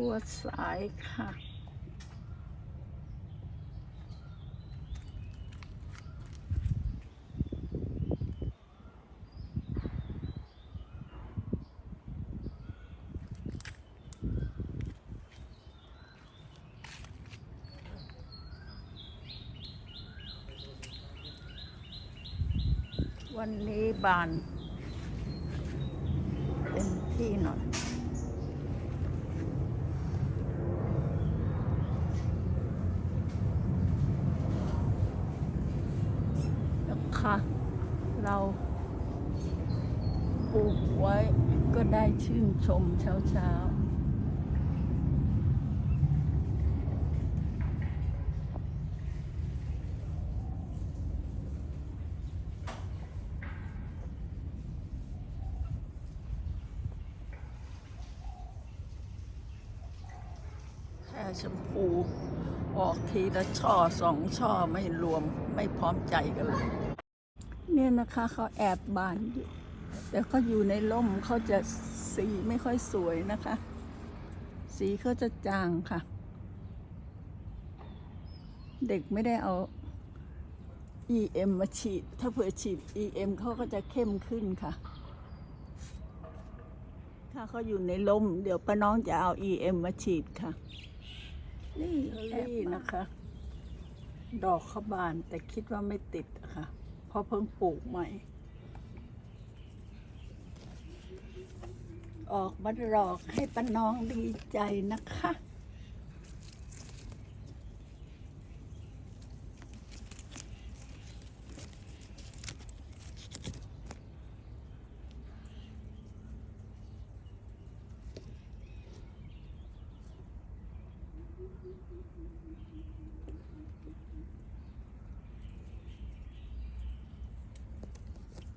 บัวสายค่ะ วันนี้บานเต็มที่หน่อย นะคะ เราปลูกไว้ก็ได้ชื่นชมเช้าเช้าๆแค่ชมพูออกทีละช่อสองช่อไม่รวมไม่พร้อมใจกันเลย เนี่ยนะคะเขาแอบบานอยู่ แต่เขาอยู่ในร่มเขาจะสีไม่ค่อยสวยนะคะ สีเขาจะจางค่ะ เด็กไม่ได้เอา EM มาฉีด ถ้าเผื่อฉีด EM เขาก็จะเข้มขึ้นค่ะ ถ้าเขาอยู่ในร่ม เดี๋ยวป้าน้องจะเอา EM มาฉีดค่ะ นี่แอบนะคะ ดอกเขาบานแต่คิดว่าไม่ติดอะค่ะ เพราะเพิ่งปลูกใหม่ ออกมาหลอกให้ป้าน้องดีใจนะคะ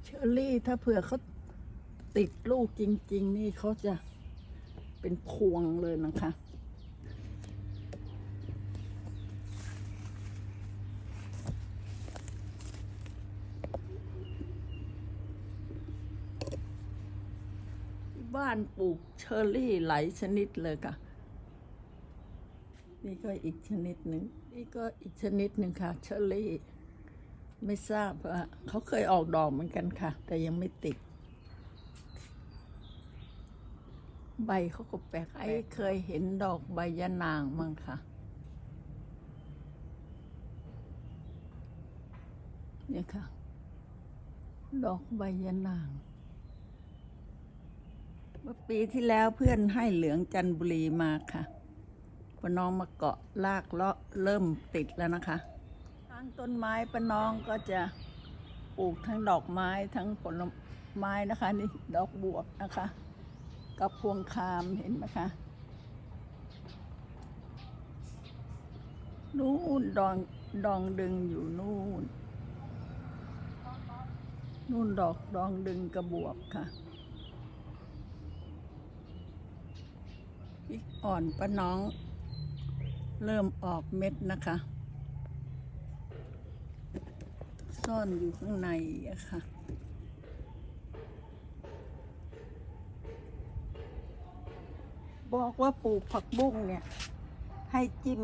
เช อรี่ ถ้าเผื่อเขาติดลูกจริง ๆ นี่เขาจะเป็นพวงเลยนะคะ บ้านปลูกเชอร์รี่หลายชนิดเลยค่ะ นี่ก็อีกชนิดหนึ่ง นี่ก็อีกชนิดหนึ่งค่ะ เชอร์รี่ ไม่ทราบว่าเขาเคยออกดอกเหมือนกันค่ะ แต่ยังไม่ติด ใบเขาก็แปลกไอ้เคยเห็นดอกใบยะนางมั้งค่ะเนี่ยค่ะ ดอกใบยะนาง เมื่อปีที่แล้วเพื่อนให้เหลืองจันทบุรีมาค่ะพอน้องมาเกาะลากเลาะเริ่มติดแล้วนะคะ ทั้งต้นไม้ป้าน้องก็จะปลูกทั้งดอกไม้ทั้งผลไม้นะคะนี่ดอกบวบนะคะ กับพวงคามเห็นไหมคะนู่นดองดองดึงอยู่นู่น นู่นดอกดองดึงกระบวบค่ะพริกอ่อนป้าน้อง เริ่มออกเม็ดนะคะ ซ่อนอยู่ข้างในอะค่ะ บอกว่าปลูกผักบุ้งเนี่ย ให้จิ้ม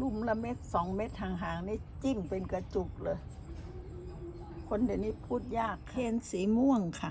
ลุ่มละเม็ดสองเม็ดห่างๆนี่จิ้มเป็นกระจุกเลย คนเดี๋ยวนี้พูดยากเคนสีม่วงค่ะ